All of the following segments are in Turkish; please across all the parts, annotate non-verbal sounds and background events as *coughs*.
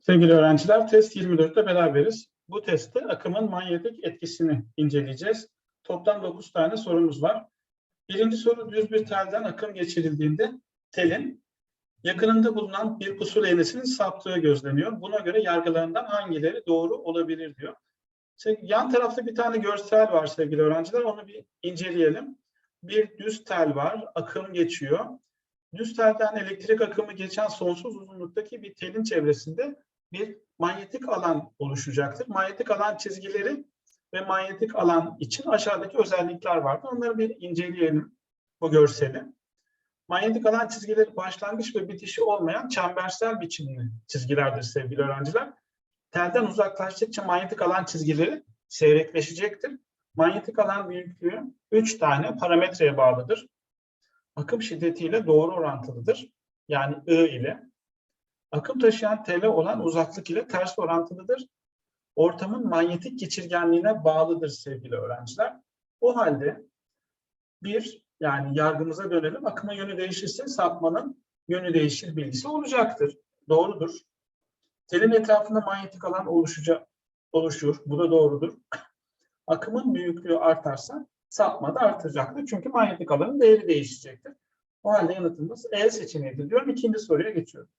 Sevgili öğrenciler, test 24'te beraberiz. Bu testte akımın manyetik etkisini inceleyeceğiz. Toplam 9 tane sorumuz var. Birinci soru düz bir telden akım geçirildiğinde telin yakınında bulunan bir pusul eğnesinin saptığı gözleniyor. Buna göre yargılarından hangileri doğru olabilir diyor. Yan tarafta bir tane görsel var sevgili öğrenciler. Onu bir inceleyelim. Bir düz tel var, akım geçiyor. Düz telden elektrik akımı geçen sonsuz uzunluktaki bir telin çevresinde bir manyetik alan oluşacaktır. Manyetik alan çizgileri ve manyetik alan için aşağıdaki özellikler vardır. Onları bir inceleyelim bu görseli. Manyetik alan çizgileri başlangıç ve bitişi olmayan çembersel biçimli çizgilerdir sevgili öğrenciler. Telden uzaklaştıkça manyetik alan çizgileri seyrekleşecektir. Manyetik alan büyüklüğü 3 tane parametreye bağlıdır. Akım şiddetiyle doğru orantılıdır. Yani I ile. Akım taşıyan tele olan uzaklık ile ters orantılıdır. Ortamın manyetik geçirgenliğine bağlıdır sevgili öğrenciler. O halde bir, yani yargımıza dönelim. Akımın yönü değişirse sapmanın yönü değişir bilgisi olacaktır. Doğrudur. Telin etrafında manyetik alan oluşacak, oluşur. Bu da doğrudur. *clears throat* Akımın büyüklüğü artarsa sapma da artacaktır. Çünkü manyetik alanın değeri değişecektir. O halde yanıtımız E seçeneğidir diyorum. İkinci soruya geçiyorum.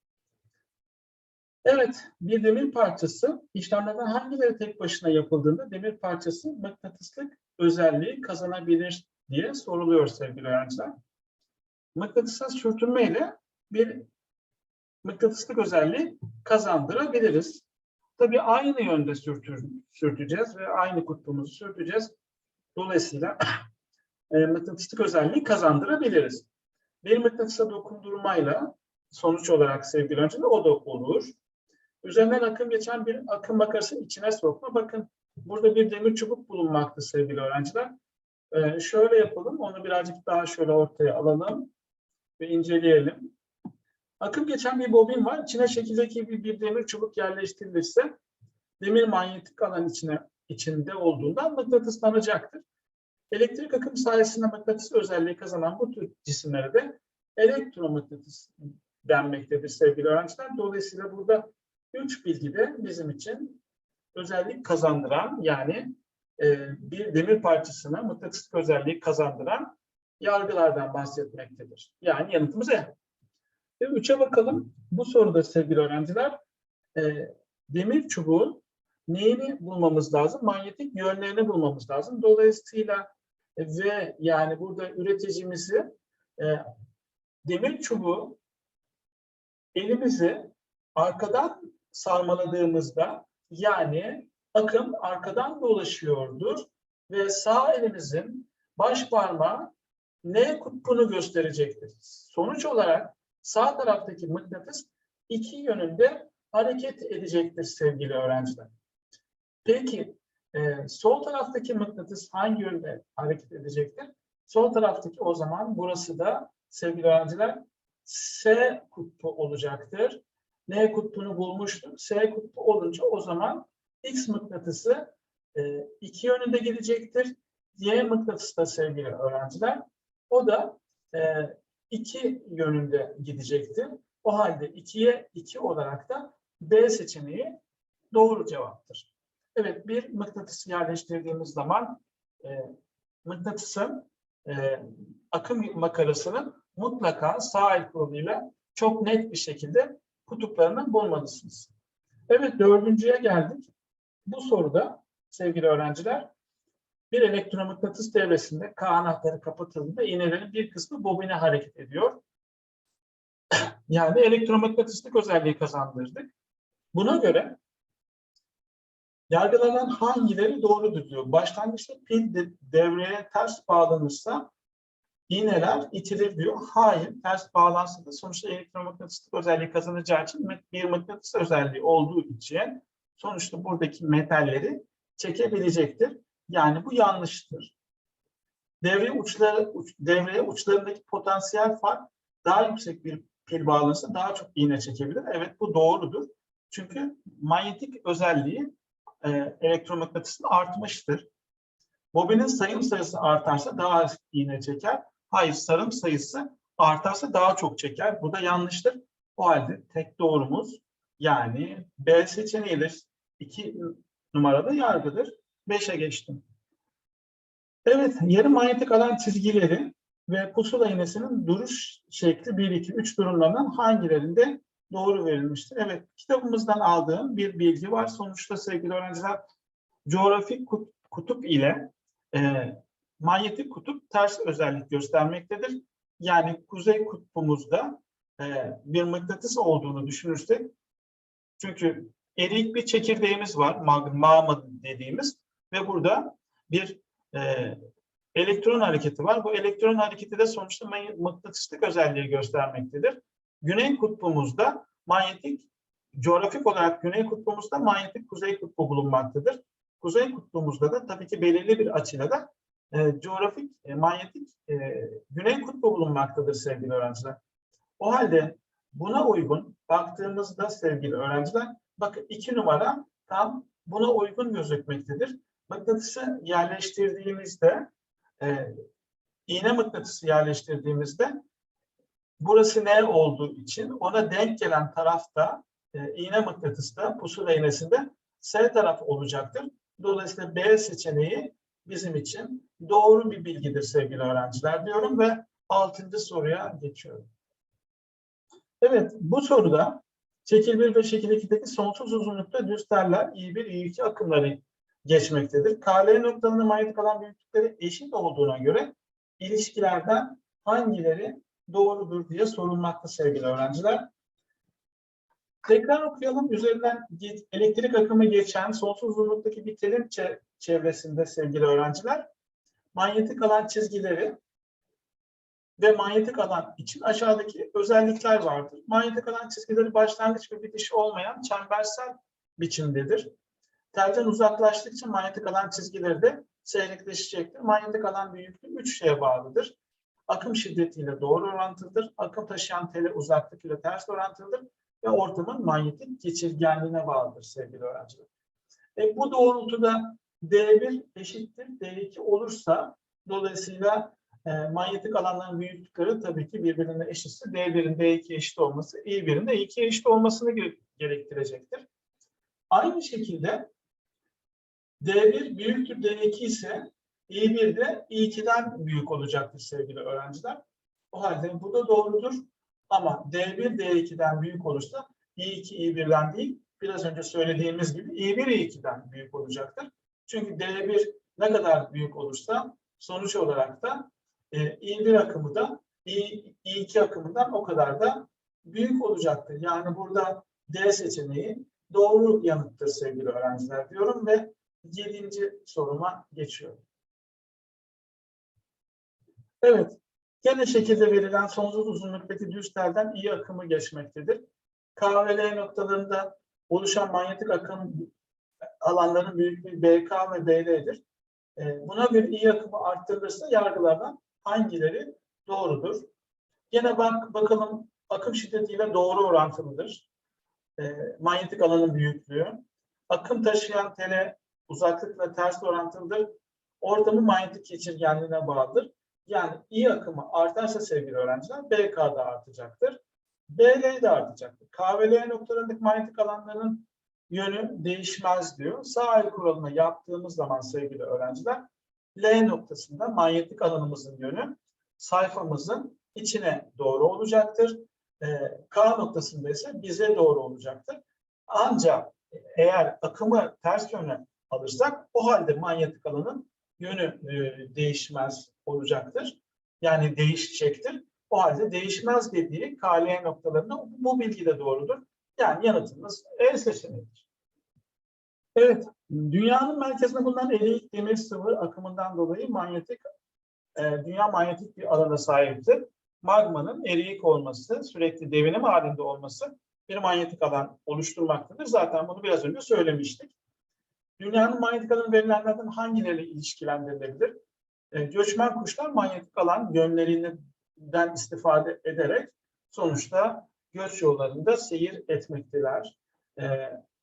Evet, bir demir parçası işlemlerden hangileri tek başına yapıldığında demir parçası mıknatıslık özelliği kazanabilir diye soruluyor sevgili öğrenciler. Mıknatısa sürtünme ile bir mıknatıslık özelliği kazandırabiliriz. Tabii aynı yönde sürtür, sürteceğiz ve aynı kutbumuzu sürteceğiz. Dolayısıyla e, mıknatıslık özelliği kazandırabiliriz. Bir mıknatısa dokundurmayla sonuç olarak sevgili öğrenciler o da olur. Üzerinden akım geçen bir akım makarasının içine sokma. Bakın burada bir demir çubuk bulunmakta sevgili öğrenciler. Ee, şöyle yapalım. Onu birazcık daha şöyle ortaya alalım ve inceleyelim. Akım geçen bir bobin var. İçine şekildeki bir, bir demir çubuk yerleştirilirse demir manyetik alan içine içinde olduğundan mıknatıslanacaktır. Elektrik akım sayesinde mıknatıs özelliği kazanan bu tür cisimlere de elektromıknatıs denmektedir sevgili öğrenciler. Dolayısıyla burada üç bilgi de bizim için özellik kazandıran yani e, bir demir parçasına mıknatıslık özelliği kazandıran yargılardan bahsetmektedir. Yani yanıtımız E. Ve üçe bakalım. Bu soruda sevgili öğrenciler e, demir çubuğun neyini bulmamız lazım? Manyetik yönlerini bulmamız lazım. Dolayısıyla ve yani burada üreticimizi e, demir çubuğu elimizi arkadan sarmaladığımızda yani akım arkadan dolaşıyordur ve sağ elimizin baş parmağı N kutbunu gösterecektir. Sonuç olarak sağ taraftaki mıknatıs iki yönünde hareket edecektir sevgili öğrenciler. Peki e, sol taraftaki mıknatıs hangi yönde hareket edecektir? Sol taraftaki o zaman burası da sevgili öğrenciler S kutbu olacaktır. N kutbunu bulmuştuk. S kutbu olunca o zaman X mıknatısı e, iki yönünde gidecektir. Y mıknatısı da sevgili öğrenciler. O da e, iki yönünde gidecektir. O halde 2'ye 2 olarak da B seçeneği doğru cevaptır. Evet bir mıknatıs yerleştirdiğimiz zaman e, mıknatısın e, akım makarasının mutlaka sağ el koluyla çok net bir şekilde kutuplarını bulmalısınız. Evet dördüncüye geldik. Bu soruda sevgili öğrenciler bir elektromıknatıs devresinde K anahtarı kapatıldığında iğnelerin bir kısmı bobine hareket ediyor. *coughs* Yani elektromıknatıslık özelliği kazandırdık. Buna göre yargılanan hangileri doğrudur diyor. Başlangıçta pil de, devreye ters bağlanırsa iğneler itilir diyor. Hayır, ters bağlansa da sonuçta elektromıknatıslık özelliği kazanacağı için bir mıknatıs özelliği olduğu için sonuçta buradaki metalleri çekebilecektir. Yani bu yanlıştır. Devre uçları, uç, devreye uçlarındaki potansiyel fark daha yüksek bir pil bağlanırsa daha çok iğne çekebilir. Evet bu doğrudur. Çünkü manyetik özelliği e, elektromıknatısın artmıştır. Bobinin sayım sayısı artarsa daha az iğne çeker. Hayır sarım sayısı artarsa daha çok çeker. Bu da yanlıştır. O halde tek doğrumuz Yani B seçeneğidir. 2 numaralı yargıdır. 5'e geçtim. Evet, yarı manyetik alan çizgileri ve pusula iğnesinin duruş şekli 1, 2, 3 durumlarından hangilerinde doğru verilmiştir? Evet, kitabımızdan aldığım bir bilgi var. Sonuçta sevgili öğrenciler, coğrafik kut- kutup ile e, manyetik kutup ters özellik göstermektedir. Yani kuzey kutbumuzda e, bir mıknatıs olduğunu düşünürsek, çünkü eriyik bir çekirdeğimiz var, mag- magma dediğimiz ve burada bir e, elektron hareketi var. Bu elektron hareketi de sonuçta mıknatıslık özelliği göstermektedir. Güney kutbumuzda manyetik, coğrafik olarak güney kutbumuzda manyetik kuzey kutbu bulunmaktadır. Kuzey kutbumuzda da tabii ki belirli bir açıyla da e, coğrafik, e, manyetik e, güney kutbu bulunmaktadır sevgili öğrenciler. O halde buna uygun baktığımızda sevgili öğrenciler, bakın iki numara tam buna uygun gözükmektedir. Mıknatısı yerleştirdiğimizde, e, iğne mıknatısı yerleştirdiğimizde burası ne olduğu için ona denk gelen tarafta e, iğne mıknatısta pusula iğnesinde S taraf olacaktır. Dolayısıyla B seçeneği bizim için doğru bir bilgidir sevgili öğrenciler diyorum ve altıncı soruya geçiyorum. Evet bu soruda şekil 1 ve şekil 2'deki sonsuz uzunlukta düz teller I1, I2 akımları geçmektedir. KL noktalarının manyetik alan büyüklükleri eşit olduğuna göre ilişkilerden hangileri doğrudur diye sorulmakta sevgili öğrenciler. Tekrar okuyalım. Üzerinden elektrik akımı geçen sonsuz uzunluktaki bir telin çe- çevresinde sevgili öğrenciler manyetik alan çizgileri ve manyetik alan için aşağıdaki özellikler vardır. Manyetik alan çizgileri başlangıç ve bitiş olmayan çembersel biçimdedir. Telden uzaklaştıkça manyetik alan çizgileri de seyrekleşecektir. Manyetik alan büyüklüğü üç şeye bağlıdır. Akım şiddetiyle doğru orantılıdır. Akım taşıyan tele uzaklık ile ters orantılıdır. Ve ortamın manyetik geçirgenliğine bağlıdır sevgili öğrenciler. E, bu doğrultuda D1 eşittir D2 olursa dolayısıyla e, manyetik alanların büyüklükleri tabii ki birbirine eşitse D1'in D2 eşit olması, I1'in de I2'ye eşit olmasını ge- gerektirecektir. Aynı şekilde D1 büyüktür D2 ise I1 de I2'den büyük olacaktır sevgili öğrenciler. O halde bu da doğrudur. Ama D1 D2'den büyük olursa I2 I1'den değil, biraz önce söylediğimiz gibi I1 I2'den büyük olacaktır. Çünkü D1 ne kadar büyük olursa sonuç olarak da e, I1 akımı da I, I2 akımından o kadar da büyük olacaktır. Yani burada D seçeneği doğru yanıttır sevgili öğrenciler diyorum ve yedinci soruma geçiyorum. Evet, gene şekilde verilen sonsuz uzunluktaki düz telden iyi akımı geçmektedir. K ve L noktalarında oluşan manyetik akım alanların büyüklüğü BK ve BL'dir. E, Buna göre iyi akımı arttırılırsa yargılardan hangileri doğrudur? Gene bak bakalım akım şiddetiyle doğru orantılıdır. E, manyetik alanın büyüklüğü. Akım taşıyan tele uzaklıkla ters orantılıdır. Ortamın manyetik geçirgenliğine bağlıdır. Yani iyi akımı artarsa sevgili öğrenciler BK da artacaktır. BL de artacaktır. K ve L noktalarındaki manyetik alanların yönü değişmez diyor. Sağ el kuralını yaptığımız zaman sevgili öğrenciler L noktasında manyetik alanımızın yönü sayfamızın içine doğru olacaktır. Ee, K noktasında ise bize doğru olacaktır. Ancak eğer akımı ters yöne alırsak o halde manyetik alanın yönü e, değişmez olacaktır. Yani değişecektir. O halde değişmez dediği KL noktalarında bu bilgi de doğrudur. Yani yanıtımız E seçeneğidir. Evet, dünyanın merkezinde bulunan eriyik demir sıvı akımından dolayı manyetik, e, dünya manyetik bir alana sahiptir. Magmanın eriyik olması, sürekli devinim halinde olması bir manyetik alan oluşturmaktadır. Zaten bunu biraz önce söylemiştik. Dünyanın manyetik alanı verilenlerden hangileri ilişkilendirilebilir? E, göçmen kuşlar manyetik alan yönlerinden istifade ederek sonuçta göç yollarında seyir etmekteler. E,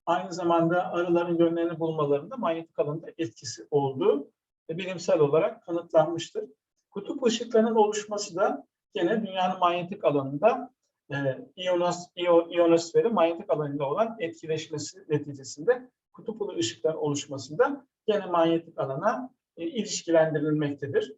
aynı zamanda arıların yönlerini bulmalarında manyetik alanda etkisi olduğu e, bilimsel olarak kanıtlanmıştır. Kutup ışıklarının oluşması da gene dünyanın manyetik alanında e, iyonos, iyo, iyonosferin manyetik alanında olan etkileşmesi neticesinde kutuplu ışıklar oluşmasında gene manyetik alana e, ilişkilendirilmektedir.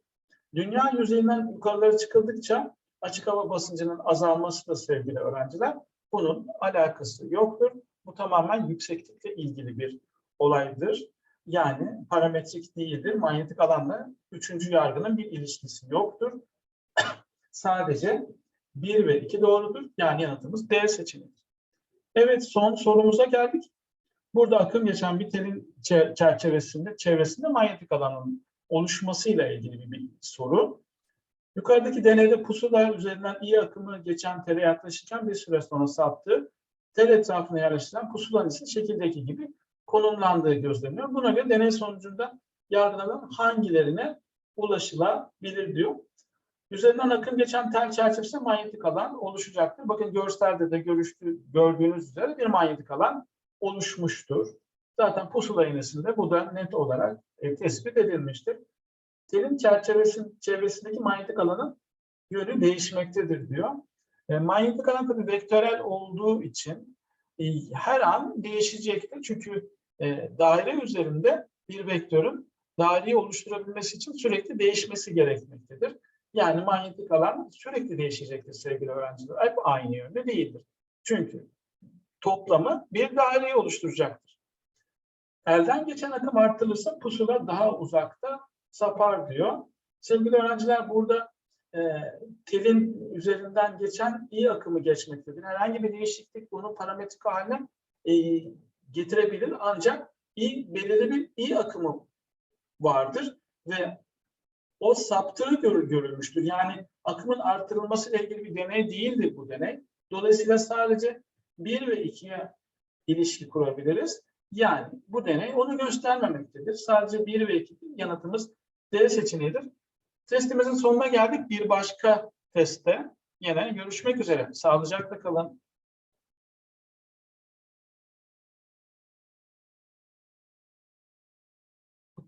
Dünya yüzeyinden yukarılara çıkıldıkça açık hava basıncının azalması da sevgili öğrenciler bunun alakası yoktur. Bu tamamen yükseklikle ilgili bir olaydır. Yani parametrik değildir. Manyetik alanla üçüncü yargının bir ilişkisi yoktur. *clears throat* Sadece 1 ve 2 doğrudur. Yani yanıtımız D seçeneğidir. Evet son sorumuza geldik. Burada akım geçen bir telin çe- çerçevesinde, çevresinde manyetik alanın oluşmasıyla ilgili bir soru. Yukarıdaki deneyde pusula üzerinden iyi akımı geçen tele yaklaşırken bir süre sonra saptı. Tel etrafına yerleştirilen pusulanın ise şekildeki gibi konumlandığı gözleniyor. Buna göre deney sonucunda yargılanan hangilerine ulaşılabilir diyor. Üzerinden akım geçen tel çerçevesinde manyetik alan oluşacaktır. Bakın görselde de görüştü, gördüğünüz üzere bir manyetik alan oluşmuştur. Zaten pusula iğnesinde bu da net olarak e, tespit edilmiştir. Telin çerçevesin, çevresindeki manyetik alanın yönü değişmektedir diyor. E, manyetik alan tabii vektörel olduğu için e, her an değişecektir. Çünkü e, daire üzerinde bir vektörün daireyi oluşturabilmesi için sürekli değişmesi gerekmektedir. Yani manyetik alan sürekli değişecektir sevgili öğrenciler. Hep aynı yönde değildir. Çünkü toplamı bir daireyi oluşturacaktır. Elden geçen akım artırılırsa pusula daha uzakta sapar diyor. Sevgili öğrenciler burada e, telin üzerinden geçen iyi akımı geçmektedir. Herhangi bir değişiklik bunu parametrik haline e, getirebilir ancak iyi, belirli bir iyi akımı vardır ve o saptığı görül, görülmüştür. Yani akımın artırılması ile ilgili bir deney değildir bu deney. Dolayısıyla sadece 1 ve 2'ye ilişki kurabiliriz. Yani bu deney onu göstermemektedir. Sadece 1 ve 2 yanıtımız D seçeneğidir. Testimizin sonuna geldik. Bir başka testte yine görüşmek üzere. Sağlıcakla kalın.